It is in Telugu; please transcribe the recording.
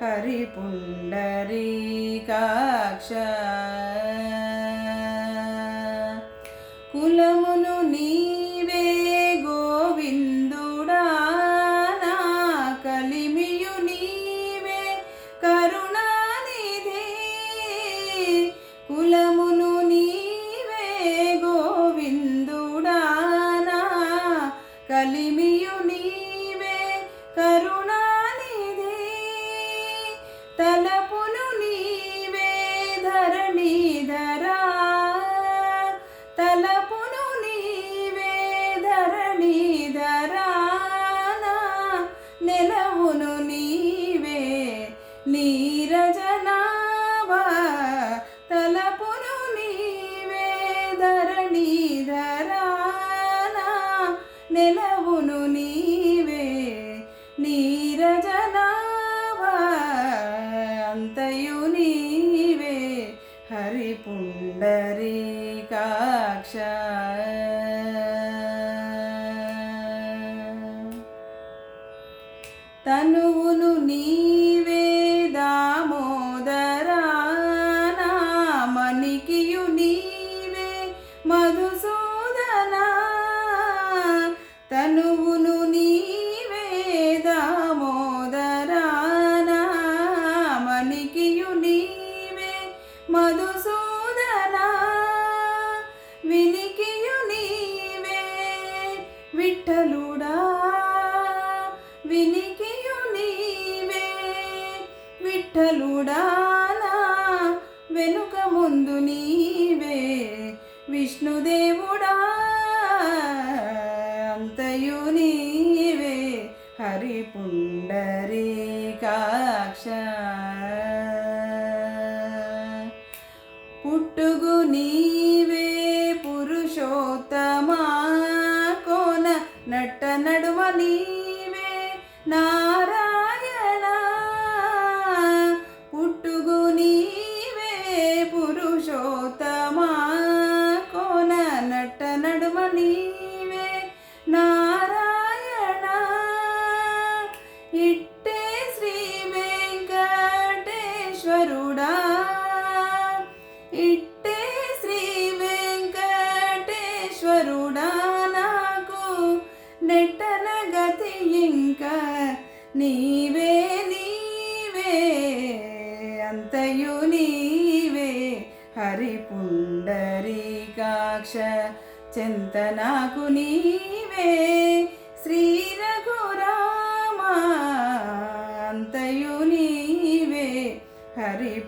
హరిపుండరీకాక్ష. కులమును నీవే తలపును నీవే ధరణీధరా తలపును నీవే ధరణీధరా నెలవును నీవే నీరజనావా. తలపును నీవే ధరణీధరా నెలవును నీ పుండరీకాక్ష తనువును నీవే దామోదరా మణికియు నీవే మధుసూదనా విఠలుడానా వెనుక ముందు నీవే విష్ణుదేవుడా. అంతయు నీవే హరి పుండరీకాక్ష పుట్టుగు నీవే పురుషోత్తమా? కోన నట్ట నడుమ నీ ఇంకా నీవే నీవే అంతయు నీవే. హరి పుండరీకాక్ష చింతనాకు నీవే. శ్రీ రఘురామ అంతయు నీవే. హరి